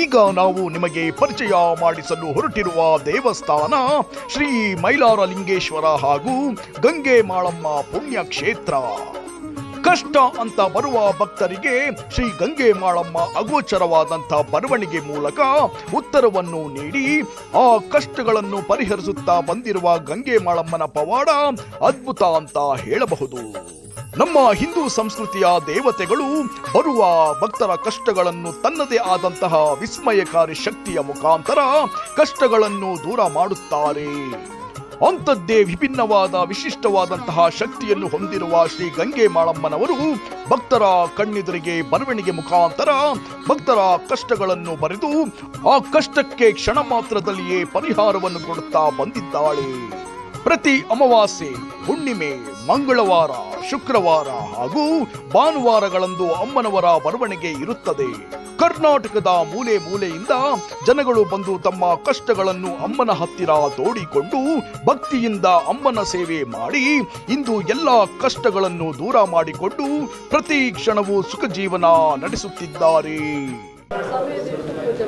ಈಗ ನಾವು ನಿಮಗೆ ಪರಿಚಯ ಮಾಡಿಸಲು ಹೊರಟಿರುವ ದೇವಸ್ಥಾನ ಶ್ರೀ ಮೈಲಾರ ಲಿಂಗೇಶ್ವರ ಹಾಗೂ ಗಂಗೆ ಮಾಳಮ್ಮ ಪುಣ್ಯಕ್ಷೇತ್ರ. ಕಷ್ಟ ಅಂತ ಬರುವ ಭಕ್ತರಿಗೆ ಶ್ರೀ ಗಂಗೆ ಮಾಳಮ್ಮ ಅಗೋಚರವಾದಂಥ ಬರವಣಿಗೆ ಮೂಲಕ ಉತ್ತರವನ್ನು ನೀಡಿ, ಆ ಕಷ್ಟಗಳನ್ನು ಪರಿಹರಿಸುತ್ತಾ ಬಂದಿರುವ ಗಂಗೆ ಮಾಳಮ್ಮನ ಪವಾಡ ಅದ್ಭುತ ಅಂತ ಹೇಳಬಹುದು. ನಮ್ಮ ಹಿಂದೂ ಸಂಸ್ಕೃತಿಯ ದೇವತೆಗಳು ಬರುವ ಭಕ್ತರ ಕಷ್ಟಗಳನ್ನು ತನ್ನದೇ ಆದಂತಹ ವಿಸ್ಮಯಕಾರಿ ಶಕ್ತಿಯ ಮುಖಾಂತರ ಕಷ್ಟಗಳನ್ನು ದೂರ ಮಾಡುತ್ತಾರೆ. ಅಂಥದ್ದೇ ವಿಭಿನ್ನವಾದ ವಿಶಿಷ್ಟವಾದಂತಹ ಶಕ್ತಿಯನ್ನು ಹೊಂದಿರುವ ಶ್ರೀ ಗಂಗೆ ಮಾಳಮ್ಮನವರು ಭಕ್ತರ ಕಣ್ಣೆದುರಿಗೆ ಬರವಣಿಗೆ ಮುಖಾಂತರ ಭಕ್ತರ ಕಷ್ಟಗಳನ್ನು ಬರೆದು ಆ ಕಷ್ಟಕ್ಕೆ ಕ್ಷಣ ಮಾತ್ರದಲ್ಲಿಯೇ ಪರಿಹಾರವನ್ನು ಕೊಡುತ್ತಾ ಬಂದಿದ್ದಾಳೆ. ಪ್ರತಿ ಅಮಾವಾಸ್ಯೆ, ಹುಣ್ಣಿಮೆ, ಮಂಗಳವಾರ, ಶುಕ್ರವಾರ ಹಾಗೂ ಭಾನುವಾರಗಳಂದು ಅಮ್ಮನವರ ಬರವಣಿಗೆ ಇರುತ್ತದೆ. ಕರ್ನಾಟಕದ ಮೂಲೆ ಮೂಲೆಯಿಂದ ಜನಗಳು ಬಂದು ತಮ್ಮ ಕಷ್ಟಗಳನ್ನು ಅಮ್ಮನ ಹತ್ತಿರ ತೋಡಿಕೊಂಡು ಭಕ್ತಿಯಿಂದ ಅಮ್ಮನ ಸೇವೆ ಮಾಡಿ ಇಂದು ಎಲ್ಲ ಕಷ್ಟಗಳನ್ನು ದೂರ ಮಾಡಿಕೊಂಡು ಪ್ರತಿ ಕ್ಷಣವೂ ಸುಖ ಜೀವನ ನಡೆಸುತ್ತಿದ್ದಾರೆ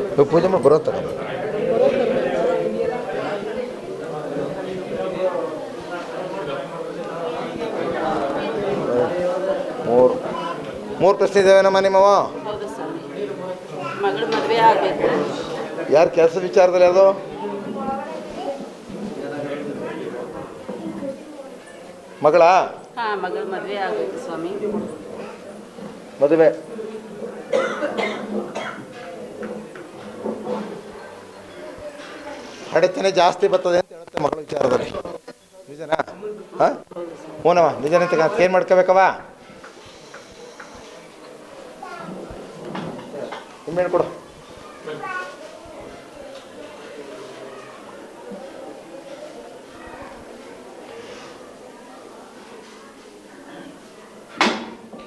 ಇವಾಗ ಪೂಜೆ ಮಾಡಿ ಬರೋತ್ತಾರ ಮೂರು ಮೂರು ಪ್ರಶ್ನೆ ಇದ್ದಾವೇನಮ್ಮ ನಿಮ್ಮವ ಯಾರು ಕೆಲಸ ವಿಚಾರದಲ್ಲಿ ಅದು ಮಗಳ? ಮದುವೆ ಹಡೆತನೆ ಜಾಸ್ತಿ ಬರ್ತದೆ ಅಂತ ಹೇಳುತ್ತೆ ಮಗಳ ವಿಚಾರದಲ್ಲಿ. ನಿಜನಾ? ಹಾಂ? ಹ್ಞೂನವ ನಿಜನೇ ತಗ ಏನು ಮಾಡ್ಕೋಬೇಕವ ನಿಮ್ಮೇನು ಕೊಡು.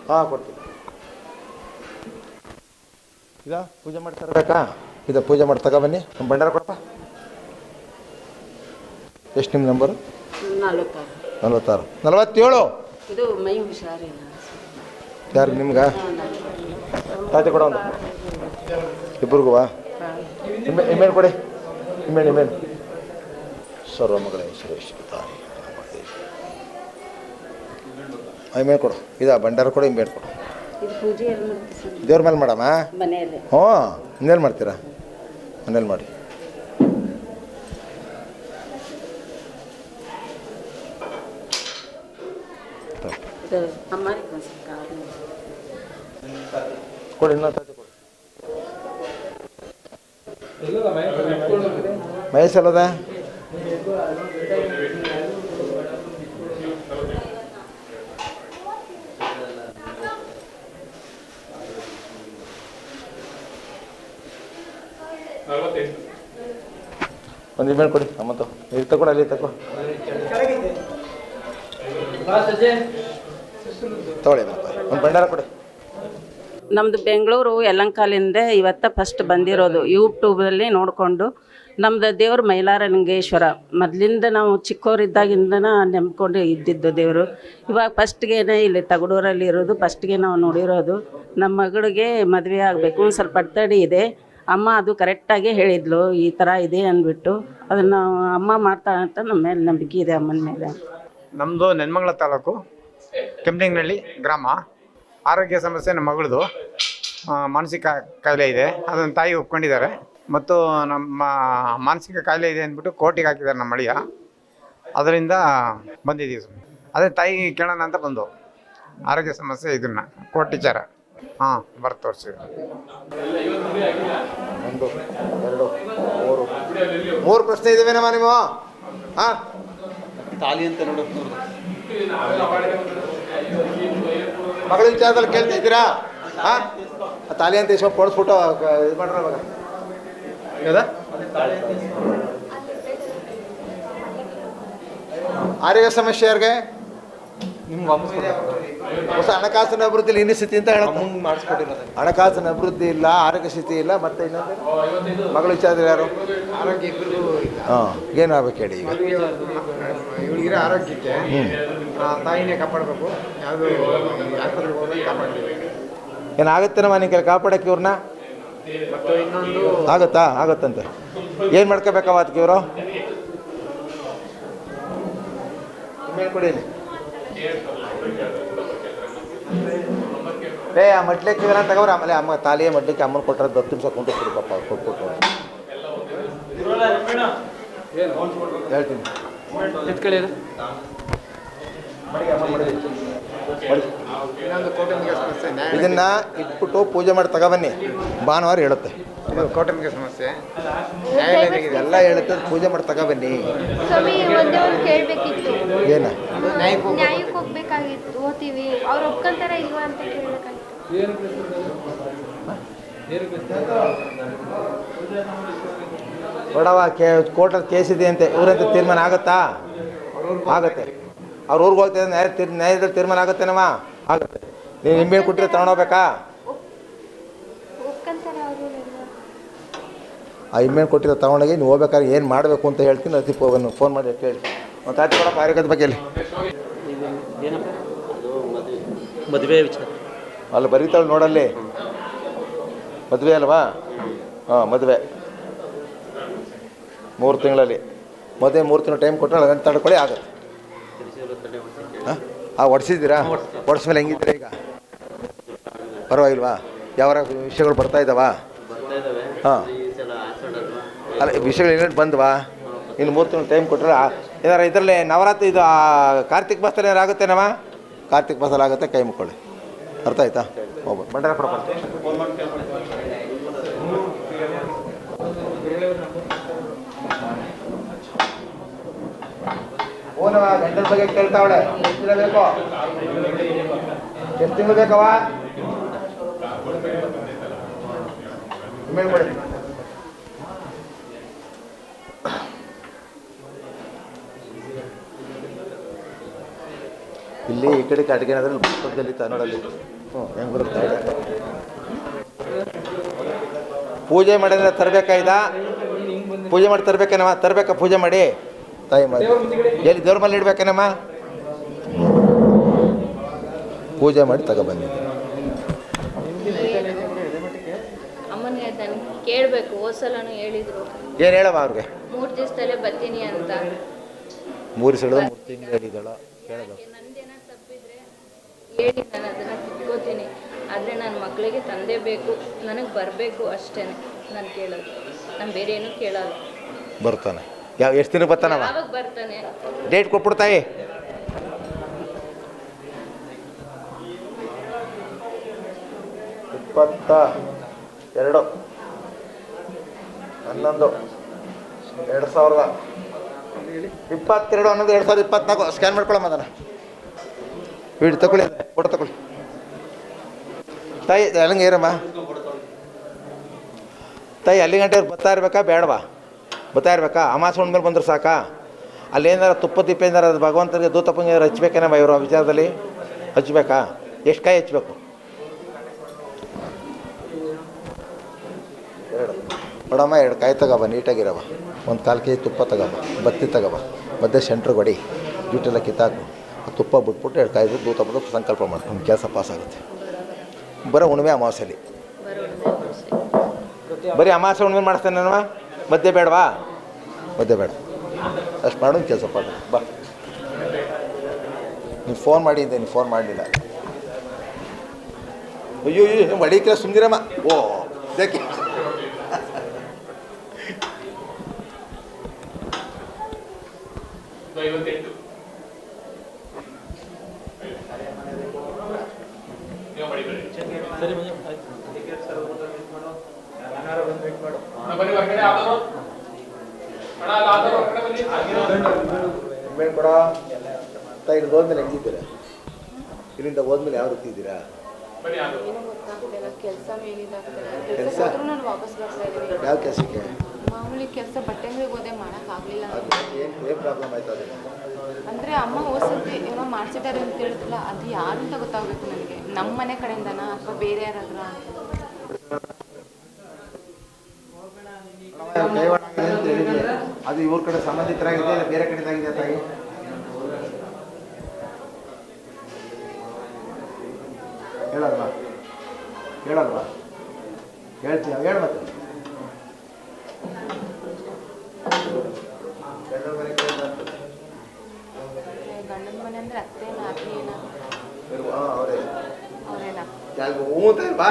ಹಾಂ ಕೊಡ್ತೀನಿ. ಈಗ ಪೂಜೆ ಮಾಡಿ ತರಬೇಕಾ? ಇದು ಪೂಜೆ ಮಾಡಿ ತಗೊಬನ್ನಿ ನಮ್ಮ ಭಂಡಾರ ಕೊಡಪ್ಪ. ಎಷ್ಟು ನಿಮ್ಮ ನಂಬರು ನಲ್ವತ್ತಾರು. ನಲವತ್ತೇಳು? ಇದು ಮೈ ಹುಷಾರಿಲ್ಲ. ಯಾರು ನಿಮ್ಗೆ? ತಾತೆ ಕೊಡೋಣ ಒಂದು ಇಬ್ಬರಿಗೂ ವಾ? ಇಮೇಲ್ ಕೊಡಿ. ಇಮೇಲ್ ಇಮೇಲ್ ಸರ್ವ ಮಗಳ ತಾಯಿ ಇಮೇಲ್ ಕೊಡು. ಇದಾ ಭಂಡಾರ ಕೊಡು ಇಮೇಲ್ ಕೊಡು. ದೇವ್ರ ಮೇಲೆ ಮಾಡಮ್ಮ? ಹ್ಞೂ ಇನ್ನೇನು ಮಾಡ್ತೀರಾ? ಮನೇಲಿ ಮಾಡಿ. ಕೊಡಿ ಇನ್ನೊಂದು ಅಲ್ಲದ ಒಂದು ಇಮೇಲ್ ಕೊಡಿ ಅಮ್ಮತ್ತು ಇಲ್ಲಿ ತಗೊಡ ಅಲ್ಲಿ ತಗೋ. ತಗೊಳ್ಳಿ ಒಂದು ಬಂಡಾರ ಕೊಡಿ. ನಮ್ಮದು ಬೆಂಗಳೂರು ಯಲಂಕಾಲಿಂದ ಇವತ್ತ ಫಸ್ಟ್ ಬಂದಿರೋದು ಯೂಟ್ಯೂಬಲ್ಲಿ ನೋಡಿಕೊಂಡು ನಮ್ಮದು ದೇವ್ರು ಮೈಲಾರ ಲಿಂಗೇಶ್ವರ ಮೊದಲಿಂದ ನಾವು ಚಿಕ್ಕವರಿದ್ದಾಗಿಂದನ ನೆಮ್ಕೊಂಡು ಇದ್ದಿದ್ದು ದೇವರು. ಇವಾಗ ಫಸ್ಟ್ಗೇನೆ ಇಲ್ಲಿ ತಗಡೂರಲ್ಲಿ ಇರೋದು ಫಸ್ಟ್ಗೆ ನಾವು ನೋಡಿರೋದು. ನಮ್ಮ ಮಗಳಿಗೆ ಮದುವೆ ಆಗಬೇಕು, ಒಂದು ಸ್ವಲ್ಪ ಅಡ್ತಡಿ ಇದೆ. ಅಮ್ಮ ಅದು ಕರೆಕ್ಟಾಗಿ ಹೇಳಿದ್ಲು, ಈ ಥರ ಇದೆ ಅಂದ್ಬಿಟ್ಟು. ಅದನ್ನು ಅಮ್ಮ ಮಾಡ್ತಾಳೆ ಅಂತ ನಮ್ಮ ಮೇಲೆ ನಂಬಿಕೆ ಇದೆ ಅಮ್ಮನ ಮೇಲೆ. ನಮ್ಮದು ನೆನ್ಮಂಗಲ ತಾಲೂಕು ಕೆಂಪಿಂಗ್ನಳ್ಳಿ ಗ್ರಾಮ. ಆರೋಗ್ಯ ಸಮಸ್ಯೆ ನಮ್ಮ ಮಗಳದು. ಮಾನಸಿಕ ಕಾಯಿಲೆ ಇದೆ. ಅದನ್ನು ತಾಯಿ ಒಪ್ಕೊಂಡಿದ್ದಾರೆ. ಮತ್ತು ನಮ್ಮ ಮಾನಸಿಕ ಕಾಯಿಲೆ ಇದೆ ಅಂದ್ಬಿಟ್ಟು ಕೋರ್ಟಿಗೆ ಹಾಕಿದ್ದಾರೆ ನಮ್ಮ ಅಳಿಯ. ಅದರಿಂದ ಬಂದಿದ್ದೀವಿ ಸ್ವಾಮಿ. ಅದೇ ತಾಯಿ ಕೇಳೋಣ ಅಂತ ಬಂದು. ಆರೋಗ್ಯ ಸಮಸ್ಯೆ ಇದನ್ನ, ಕೋರ್ಟ್ ವಿಚಾರ. ಹಾಂ, ಬರ್ತು ತೋರಿಸಿ. ಒಂದು, ಎರಡು, ಮೂರು. ಮೂರು ಪ್ರಶ್ನೆ ಇದಾವೇನಮ್ಮ ನೀವು? ಹಾಂ? ತಾಲಿ ಅಂತ ನೋಡು. ಮಗಳ ವಿಚಾರದಲ್ಲಿ ಕೇಳ್ತಿದ್ದೀರಾ? ಹಾ? ತಾಲಿ ಅಂತ ಇಸ್ಕೊಂಡು ಕೊಡಿಸ್ಬಿಟ್ಟು ಇದು ಮಾಡ್ರ ಯಾವ್ದ? ಆರೋಗ್ಯ ಸಮಸ್ಯೆ ಯಾರಿಗೆ ನಿಮ್ಗೆ ವಾಪಸ್ ಹೊಸ ಹಣಕಾಸಿನ ಅಭಿವೃದ್ಧಿ ಇನ್ನು ಸ್ಥಿತಿ ಅಂತ ಹೇಳೋದು. ಮುಂದೆ ಮಾಡಿಸ್ಕೊಟ್ಟಿರೋದು ಹಣಕಾಸಿನ ಅಭಿವೃದ್ಧಿ ಇಲ್ಲ ಆರೋಗ್ಯ ಸ್ಥಿತಿ ಇಲ್ಲ ಮತ್ತೆ ಇನ್ನೊಂದು ಮಗಳು ವಿಚಾರದಲ್ಲಿ ಯಾರು? ಆರೋಗ್ಯ ಇಬ್ಬರಿಗೂ ಇಲ್ಲ. ಹಾಂ ಏನಾಗಬೇಕು ಹೇಳಿ ಈಗ? ಇವಳಿಗಿರೋ ಆರೋಗ್ಯಕ್ಕೆ ತಾಯಿನೇ ಕಾಪಾಡಬೇಕು. ಯಾವುದು ಆಸ್ಪತ್ರೆಗೆ ಹೋಗಿ ಕಾಪಾಡ್ತೀವಿ. ಏನಾಗುತ್ತೇನಮ್ಮ ನೀನು ಕಾಪಾಡಕ್ಕೆ ಇವ್ರನ್ನ? ಮತ್ತು ಇನ್ನೊಂದು ಆಗುತ್ತಾ? ಆಗುತ್ತಂತೆ. ಏನು ಮಾಡ್ಕೋಬೇಕವ ಅದಕ್ಕೆ ಇವರು? ಕೊಡಿ. ಏ ಆ ಮಡ್ಲಿಕ್ಕೆ ಇವೆಲ್ಲ ತಗೋರಿ ಆಮೇಲೆ ಅಮ್ಮ ತಾಲಿಯ ಮಡ್ಲಿಕ್ಕೆ ಅಮ್ಮನ ಕೊಟ್ಟರೆ ದತ್ತು ನಿಮಿಷ ಕುಂಟಿಸ್ತೀರಿ ಕೊಡು ಪಾಪ ಕೊಟ್ಟು ಕೊಟ್ಬಿಟ್ಟು. ಹೇಳ್ತೀನಿ. ಇದನ್ನ ಇಟ್ಬಿಟ್ಟು ಪೂಜೆ ಮಾಡಿ ತಗೊಬನ್ನಿ ಭಾನುವಾರ ಹೇಳುತ್ತೆ. ಇದು ಕೌಟುಂಬಿಕ ಸಮಸ್ಯೆ. ಎಲ್ಲ ಹೇಳುತ್ತೆ ಪೂಜೆ ಮಾಡಿ ತಗೊಬನ್ನಿ ಸ್ವಾಮಿ ಒಂದೇ ಒಂದು ಕೇಳಬೇಕಿತ್ತು. ಏನ? ಓದ್ತೀವಿ ಅವ್ರು ಒಪ್ಕೊಂತಾರ ಇಲ್ವಾ ಅಂತ ಕೇಳಬೇಕಾಗಿತ್ತು. ನೋಡವ ಕೇ ಕೋರ್ಟಲ್ಲಿ ಕೇಸ್ ಇದೆ ಅಂತೆ. ಊರಂತ ತೀರ್ಮಾನ ಆಗುತ್ತಾ? ಆಗುತ್ತೆ. ಅವ್ರ ಊರಿಗೆ ಹೋಗ್ತಿದ್ರೆ ನ್ಯಾಯ ತೀರ್ ನ್ಯಾಯದಲ್ಲಿ ತೀರ್ಮಾನ ಆಗುತ್ತೇನವ ಆಗುತ್ತೆ. ನೀವು ನಿಂಬೆ ಕೊಟ್ಟರೆ ತಗೊಂಡೋಗ್ಬೇಕಾ ಆ ಇಮ್ಮೇಲೆ ಕೊಟ್ಟಿರೋ ತಗೊಂಡೋಗಿ ನೀವು ಹೋಗ್ಬೇಕಾದ್ರೆ ಏನು ಮಾಡಬೇಕು ಅಂತ ಹೇಳ್ತೀನಿ. ಅತಿ ಫೋನ್ ಫೋನ್ ಮಾಡಿ ಕೇಳಿ. ಒಂದು ಆಯ್ತು ಕೊಡಪ್ಪ ಆರೋಗ್ಯದ ಬಗ್ಗೆ ಹೇಳಿ. ಮದುವೆ ವಿಚಾರ. ಅಲ್ಲಿ ಬರೀತಾಳೆ ನೋಡಲ್ಲಿ. ಮದುವೆ ಅಲ್ವಾ? ಹಾಂ, ಮದುವೆ. ಮೂರು ತಿಂಗಳಲ್ಲಿ. ಮದುವೆ ಮೂರು ತಿಂಗಳು ಟೈಮ್ ಕೊಟ್ಟರೆ ಅದನ್ನು ತಡ್ಕೊಳ್ಳಿ, ಆಗುತ್ತೆ. ಹಾಂ? ಒಡಿಸಿದ್ದೀರಾ? ಒಡಿಸ್ಮೇಲೆ ಹೆಂಗಿದ್ದೀರಾ ಈಗ? ಪರವಾಗಿಲ್ವಾ? ಯಾವ ವಿಷಯಗಳು ಬರ್ತಾ ಇದ್ದಾವಾ ಹಾಂ. ಅಲ್ಲ ವಿಷಯಗಳು ಏನೇನು ಬಂದ್ವಾ? ಇನ್ನು ಮೂರು ತಿಂಗಳು ಟೈಮ್ ಕೊಟ್ಟರೆ ಏನಾರ ಇದರಲ್ಲಿ ನವರಾತ್ರಿ ಇದು ಕಾರ್ತಿಕ್ ಮಾಸದಲ್ಲಿ ಏನಾರು ಆಗುತ್ತೇನವ? ಕಾರ್ತಿಕ್ ಫಸಲ್ ಆಗುತ್ತೆ, ಕೈ ಮುಕ್ಕೊಳ್ಳಿ. ಅರ್ಥ ಆಯ್ತಾ? ಹೋಗ್ಬೋದು ಬಂಡಾರಪುರ ಓನವ, ಗಂಡನ ಬಗ್ಗೆ ಕೇಳ್ತಾವಳೆ. ಎಷ್ಟು ದಿನ ಬೇಕು ಎಷ್ಟು ತಿಂಗಳು ಬೇಕವ ಇಮೇಲ್ ಇಲ್ಲಿ ಈ ಕಡೆ ಅಡುಗೆ ಅದ್ರಲ್ಲಿ ಪಕ್ಕದಲ್ಲಿ ಕನ್ನಡಲ್ಲಿ ಹ್ಞೂ ಹೆಂಗೆ ಬರುತ್ತೆ ಪೂಜೆ ಮಾಡಿದ್ರೆ ತರಬೇಕಾಯ್ದ ಪೂಜೆ ಮಾಡಿ ತರಬೇಕೇನಮ್ಮ? ತರಬೇಕಾ ಪೂಜೆ ಮಾಡಿ? ತಾಯಿ ಮಾಡಿ ಎಲ್ಲಿ ದೇವ್ರ ಮೇಲೆ ಇಡ್ಬೇಕೇನಮ್ಮ? ಪೂಜೆ ಮಾಡಿ ತಗೊಬನ್ನಿ. ಕೇಳಬೇಕು ಹೋದ್ಸಲನೂ ಹೇಳಿದ್ರು. ಏನು ಹೇಳವ ಅವ್ರಿಗೆ? ಮೂರು ದಿವಸದಲ್ಲೇ ಬರ್ತೀನಿ ಅಂತ. ಮೂರು ಸಲ ಮೂರು ತಿಂಗಳು ಹೇಳಿದಳ ತಪ್ಪಿದ್ರೆ ಹೇಳಿ ನಾನು ಅದನ್ನು ತಿಳ್ಕೋತೀನಿ. ಆದರೆ ನನ್ನ ಮಕ್ಕಳಿಗೆ ತಂದೆ ಬೇಕು ನನಗೆ ಬರಬೇಕು ಅಷ್ಟೇ ನಾನು ಕೇಳೋದು. ನಾನು ಬೇರೆ ಏನೂ ಕೇಳಲ್ಲ. ಬರ್ತಾನೆ. ಯಾವ ಎಷ್ಟು ದಿನ ಬರ್ತಾನೆ ಯಾವಾಗ ಬರ್ತಾನೆ? ಡೇಟ್ ಕೊಟ್ಬಿಡ್ತಾಯಿ ಇಪ್ಪತ್ತ ಎರಡು. ಹನ್ನೊಂದು. ಎರಡು ಸಾವಿರದ. ಇಪ್ಪತ್ತೆರಡು ಹನ್ನೊಂದು ಎರಡು ಸಾವಿರದ ಇಪ್ಪತ್ನಾಲ್ಕು. ಸ್ಕ್ಯಾನ್ ಮಾಡ್ಕೊಳಮ್ಮ ಅದನ್ನು. ವೀಡಿಯೋ ತಗೊಳ್ಳಿ. ಫೋಟೋ ತಗೊಳ್ಳಿ ತಾಯಿ ಅಲ್ಲಿಂಗ ಏರಮ್ಮ. ತಾಯಿ, ಅಲ್ಲಿ ಗಂಟೆ ಬತ್ತಾ ಇರ್ಬೇಕಾ? ಬೇಡವಾ? ಬತ್ತಾ ಇರ್ಬೇಕಾ? ಅಮಾಸೆ ಮೇಲೆ ಬಂದ್ರೆ ಸಾಕಾ? ಅಲ್ಲಿ ಏನಾರ ತುಪ್ಪ ದಿಪ್ಪ ಏನಾರ ಅದು ಭಗವಂತನಿಗೆ ದೂತ ಪುಂಜ ಹಚ್ಬೇಕೇನಮ್ಮ ಇವರು ವಿಚಾರದಲ್ಲಿ? ಹಚ್ಬೇಕಾ? ಎಷ್ಟು ಕಾಯಿ ಹಚ್ಬೇಕು? ನೋಡಮ್ಮ, ಎರಡು ಕಾಯಿ ತಗೋಬ ನೀಟಾಗಿರವ ಒಂದು ಕಾಲು ಕೆ ಜಿ ತುಪ್ಪ ತಗೋಬ, ಬತ್ತಿ ತಗೋಬ, ಮಧ್ಯೆ ಸೆಂಟ್ರ್ ಕೊಡಿ. ಜೂಟೆಲ್ಲ ಕಿತ್ತಾಕು. ತುಪ್ಪ ಬಿಟ್ಬಿಟ್ಟು ಎರಡು ಕಾಯಿ ದೂತ ಬಿಟ್ಟು ಸಂಕಲ್ಪ ಮಾಡ್ತೀನಿ ನಿಮ್ಮ ಕೆಲಸ ಪಾಸ್ ಆಗುತ್ತೆ. ಬರೋ ಹುಣ್ಣಿಮೆ ಅಮಾವಾಸ್ಯಲ್ಲಿ ಬರೀ ಅಮಾವಾಸ್ಯ ಹುಣ್ಣಿಮೆ ಮಾಡಿಸ್ತೇನೆ ನಾನು ಮಧ್ಯೆ ಬೇಡವಾ? ಮಧ್ಯೆ ಬೇಡ. ಅಷ್ಟು ಮಾಡೋದು ಕೆಲಸ ಪಾಡ ಬಾ. ನೀವು ಫೋನ್ ಮಾಡಿದ್ದೆ ನೀವು ಫೋನ್ ಮಾಡಲಿಲ್ಲ. ಅಯ್ಯೋ ಅಯ್ಯೋ ಮಡಿಕೆ ಸುಮ್ಮನಿರಮ್ಮ ಓ ಯಾಕೆ ಸರಿ ಮೇಲೆ ಕೊಡ ಅಂತ ಇಲ್ಲಿ ಹೋದ್ಮೇಲೆ ಹೆಂಗಿದ್ದೀರಾ ಇಲ್ಲಿಂದ ಹೋದ್ಮೇಲೆ ಯಾವ ರೀತಿ ಇದ್ದೀರಾ? ಕೆಲ್ಸ? ಯಾವ ಕೆಲಸಕ್ಕೆ? ಮಾಮೂಲಿ ಕೆಲಸ ಬಟ್ಟೆ ಅಂಗಡಿಗೆ ಹೋದೆ ಮಾಡೋಕ್ಕಾಗಲಿಲ್ಲ ಏನು ಏನು ಪ್ರಾಬ್ಲಮ್ ಆಯ್ತು ಅದಕ್ಕೆ ಅಂದರೆ ಅಮ್ಮ ಹೋಸತಿ ಏನೋ ಮಾಡ್ಸಿದ್ದಾರೆ ಅಂತ ಹೇಳಿದ್ರಲ್ಲ ಅದು ಯಾರು ಅಂತ ಗೊತ್ತಾಗಬೇಕು ನನಗೆ. ನಮ್ಮ ಮನೆ ಕಡೆಯಿಂದನಾ ಅಥವಾ ಬೇರೆ ಯಾರಾದ್ರೂ ಕೈವಾಡ ಆಗಿದೆ ಅಂತ ಅದು ಇವ್ರ ಕಡೆ ಸಂಬಂಧಿತರಾಗಿದೆ ಇಲ್ಲ ಬೇರೆ ಕಡೆದಾಗಿದೆ ತಾಯಿ? ಹೇಳಲ್ವಾ? ಹೇಳಲ್ವಾ? ಹೇಳ್ತೀಯ ಹೇಳ ಮತ್ತೆ. ಗಂಡನ ಮನೆ ಅಂದರೆ ಅವರೇನಾ? ಬಾ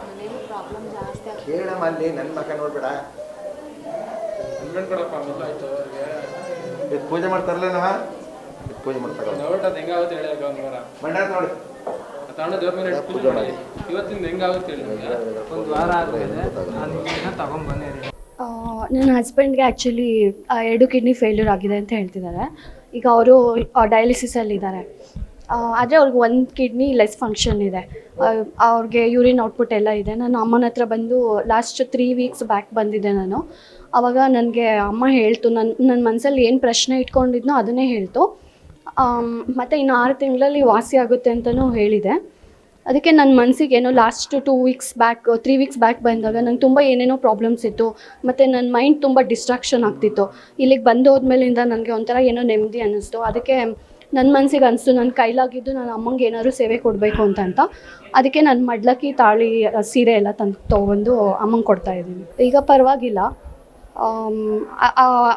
ಮನೇಲಿ ಪ್ರಾಬ್ಲಮ್ ಜಾಸ್ತಿ ಆಗ್ತದೆ ಕೇಳಮ್ಮ ಅಲ್ಲಿ ನನ್ನ ಮಕ್ಕ ನೋಡ್ಬೇಡ. ಇದು ಪೂಜೆ ಮಾಡ್ತಾರಲ್ಲ ಪೂಜೆ ಮಾಡ್ತಾರ ಹೆಂಗಾಗುತ್ತೆ ಹೇಳಿ ನೋಡಿ. ತಗೊಂಡು ದೇವ್ರ ಮೇಲೆ ಇಟ್ಟು ಪೂಜೆ ಮಾಡಿ. ಇವತ್ತಿಂದ ಹೆಂಗಾಗುತ್ತೆ ಹೇಳಿ ನಮ್ಗೆ? ಒಂದು ವಾರ ಆದ್ಮೇಲೆ ನಾನು ಇದನ್ನ ತಗೊಂಡ್ಬಂದಿದ್ದೀನಿ ನನ್ನ ಹಸ್ಬೆಂಡ್ಗೆ ಆ್ಯಕ್ಚುಲಿ ಎರಡು ಕಿಡ್ನಿ ಫೇಲ್ಯೂರ್ ಆಗಿದೆ ಅಂತ ಹೇಳ್ತಿದ್ದಾರೆ. ಈಗ ಅವರು ಡಯಾಲಿಸಿಸಲ್ಲಿದ್ದಾರೆ ಆದರೆ ಅವ್ರಿಗೆ ಒಂದು ಕಿಡ್ನಿ ಲೆಸ್ ಫಂಕ್ಷನ್ ಇದೆ. ಅವ್ರಿಗೆ ಯೂರಿನ್ ಔಟ್ಪುಟ್ ಎಲ್ಲ ಇದೆ. ನಾನು ಅಮ್ಮನ ಹತ್ರ ಬಂದು ಲಾಸ್ಟ್ ತ್ರೀ ವೀಕ್ಸ್ ಬ್ಯಾಕ್ ಬಂದಿದ್ದೆ ನಾನು. ಆವಾಗ ನನಗೆ ಅಮ್ಮ ಹೇಳ್ತು ನನ್ನ ನನ್ನ ಮನಸ್ಸಲ್ಲಿ ಏನು ಪ್ರಶ್ನೆ ಇಟ್ಕೊಂಡಿದ್ನೋ ಅದನ್ನೇ ಹೇಳ್ತು. ಮತ್ತು ಇನ್ನು ಆರು ತಿಂಗಳಲ್ಲಿ ವಾಸಿ ಆಗುತ್ತೆ ಅಂತಲೂ ಹೇಳಿದೆ. ಅದಕ್ಕೆ ನನ್ನ ಮನಸ್ಸಿಗೆ ಏನೋ last two weeks back three weeks back ಬಂದಾಗ ನಂಗೆ ತುಂಬ ಏನೇನೋ ಪ್ರಾಬ್ಲಮ್ಸ್ ಇತ್ತು. ಮತ್ತು ನನ್ನ ಮೈಂಡ್ ತುಂಬ ಡಿಸ್ಟ್ರಾಕ್ಷನ್ ಆಗ್ತಿತ್ತು. ಇಲ್ಲಿಗೆ ಬಂದು ಹೋದ್ಮೇಲಿಂದ ನನಗೆ ಒಂಥರ ಏನೋ ನೆಮ್ಮದಿ ಅನ್ನಿಸ್ತು. ಅದಕ್ಕೆ ನನ್ನ ಮನಸ್ಸಿಗೆ ಅನಿಸ್ತು ನನ್ನ ಕೈಲಾಗಿದ್ದು ನಾನು ಅಮ್ಮಂಗೆ ಏನಾದ್ರು ಸೇವೆ ಕೊಡಬೇಕು ಅಂತ ಅಂತ ಅದಕ್ಕೆ ನಾನು ಮಡ್ಲಕ್ಕಿ ತಾಳಿ ಸೀರೆ ಎಲ್ಲ ತಂದು ತೊಗೊಂಡು ಅಮ್ಮಂಗೆ ಕೊಡ್ತಾ ಇದ್ದೀನಿ. ಈಗ ಪರವಾಗಿಲ್ಲ.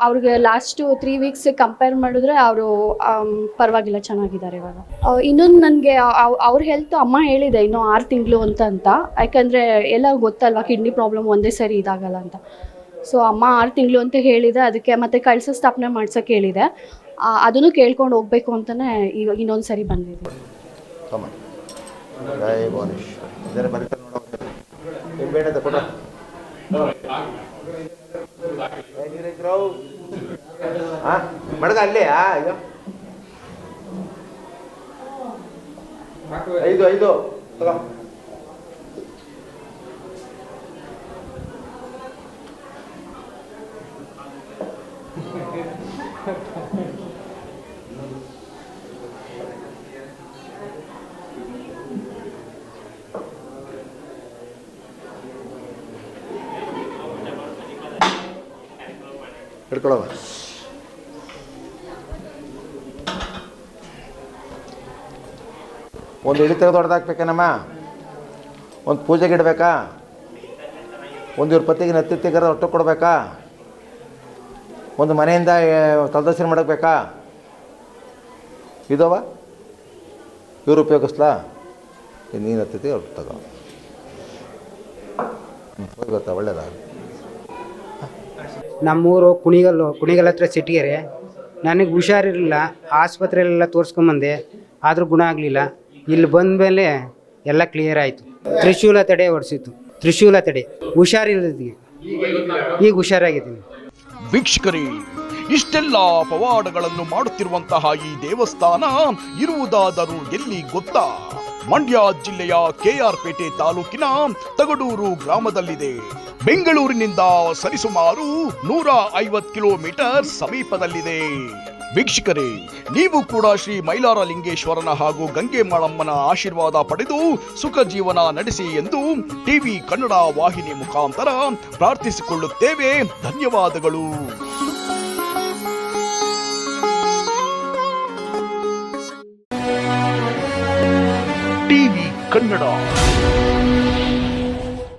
ಅವ್ರಿಗೆ ಲಾಸ್ಟು ತ್ರೀ ವೀಕ್ಸ್ ಕಂಪೇರ್ ಮಾಡಿದ್ರೆ ಅವರು ಪರವಾಗಿಲ್ಲ, ಚೆನ್ನಾಗಿದ್ದಾರೆ ಇವಾಗ. ಇನ್ನೊಂದು ನನಗೆ ಅವ್ರ ಹೆಲ್ತ್ ಅಮ್ಮ ಹೇಳಿದೆ ಇನ್ನೂ ಆರು ತಿಂಗಳು ಅಂತ ಅಂತ. ಯಾಕಂದರೆ ಎಲ್ಲ ಗೊತ್ತಲ್ವಾ, ಕಿಡ್ನಿ ಪ್ರಾಬ್ಲಮ್ ಒಂದೇ ಸರಿ ಇದಾಗಲ್ಲ ಅಂತ. ಸೊ, ಅಮ್ಮ ಆರು ತಿಂಗಳು ಅಂತ ಹೇಳಿದೆ, ಅದಕ್ಕೆ ಮತ್ತೆ ಕಳಸ ಸ್ಥಾಪನೆ ಮಾಡ್ಸೋಕ್ಕೆ ಹೇಳಿದೆ. ಅದನ್ನು ಕೇಳ್ಕೊಂಡು ಹೋಗ್ಬೇಕು ಅಂತಾನೆ ಈಗ ಇನ್ನೊಂದು ಸರಿ ಬಂದಿದೆ. ಕಮ್ಮ ಜಯ ಭುವನೇಶ್ವರ ಇದರ ಬರೀತಾರೆ ನೋಡೋ ಏನು ಬೇಡ ಕೊಡ ಹಾಂ ಮಡಗ ಅಲ್ಲೇ ಹಿಡ್ಕೊಳವ. ಒಂದು ಇಳಿ ತೆಗೆದು ಹೊಡೆದಾಕ್ಬೇಕೇನಮ್ಮ? ಒಂದು ಪೂಜೆಗೆ ಇಡಬೇಕಾ? ಒಂದು ಇವ್ರ ಪತಿಗೆ ನತ್ತಿ ತೆಗೆದ ಹೊಟ್ಟೆ ಕೊಡಬೇಕಾ? ಒಂದು ಮನೆಯಿಂದ ತಲದರ್ಶನ ಮಾಡಬೇಕಾ? ಇದವ? ಇವ್ರು ಉಪಯೋಗಿಸ್ಲಾ? ನೀನು ಹತ್ತೈತಿ ಅವ್ರು ತಗೋ ಹೋಗಿ ಗೊತ್ತಾ ಒಳ್ಳೇದಾ ನಮ್ಮೂರು ಕುಣಿಗಲ್ಲು, ಕುಣಿಗಲ್ ಹತ್ರ ಸಿಟಿಗೆರೆ ನನಗೆ ಹುಷಾರಿರಲಿಲ್ಲ, ಆಸ್ಪತ್ರೆಯಲ್ಲೆಲ್ಲ ತೋರಿಸ್ಕೊಂಬಂದೆ, ಆದರೂ ಗುಣ ಆಗಲಿಲ್ಲ. ಇಲ್ಲಿ ಬಂದ ಮೇಲೆ ಎಲ್ಲ ಕ್ಲಿಯರ್ ಆಯಿತು. ತ್ರಿಶೂಲ ತಡೆ ಹೊಡೆಸಿತ್ತು ತ್ರಿಶೂಲ ತಡೆ ಹುಷಾರಿಲ್ಲದಿಗೆ ಈಗ ಹುಷಾರಾಗಿದ್ದೀನಿ. ವೀಕ್ಷಕರೇ, ಇಷ್ಟೆಲ್ಲ ಪವಾಡಗಳನ್ನು ಮಾಡುತ್ತಿರುವಂತಹ ಈ ದೇವಸ್ಥಾನ ಇರುವುದಾದರೂ ಎಲ್ಲಿ ಗೊತ್ತಾ? ಮಂಡ್ಯ ಜಿಲ್ಲೆಯ ಕೆಆರ್ ಪೇಟೆ ತಾಲೂಕಿನ ತಗಡೂರು ಗ್ರಾಮದಲ್ಲಿದೆ. ಬೆಂಗಳೂರಿನಿಂದ ಸರಿಸುಮಾರು ನೂರ ಐವತ್ತು ಕಿಲೋಮೀಟರ್ ಸಮೀಪದಲ್ಲಿದೆ. ವೀಕ್ಷಕರೇ, ನೀವು ಕೂಡ ಶ್ರೀ ಮೈಲಾರ ಲಿಂಗೇಶ್ವರನ ಹಾಗೂ ಗಂಗೆ ಮಾಳಮ್ಮನ ಆಶೀರ್ವಾದ ಪಡೆದು ಸುಖ ಜೀವನ ನಡೆಸಿ ಎಂದು ಟಿವಿ ಕನ್ನಡ ವಾಹಿನಿ ಮುಖಾಂತರ ಪ್ರಾರ್ಥಿಸಿಕೊಳ್ಳುತ್ತೇವೆ. ಧನ್ಯವಾದಗಳು. ಟಿವಿ ಕನ್ನಡ.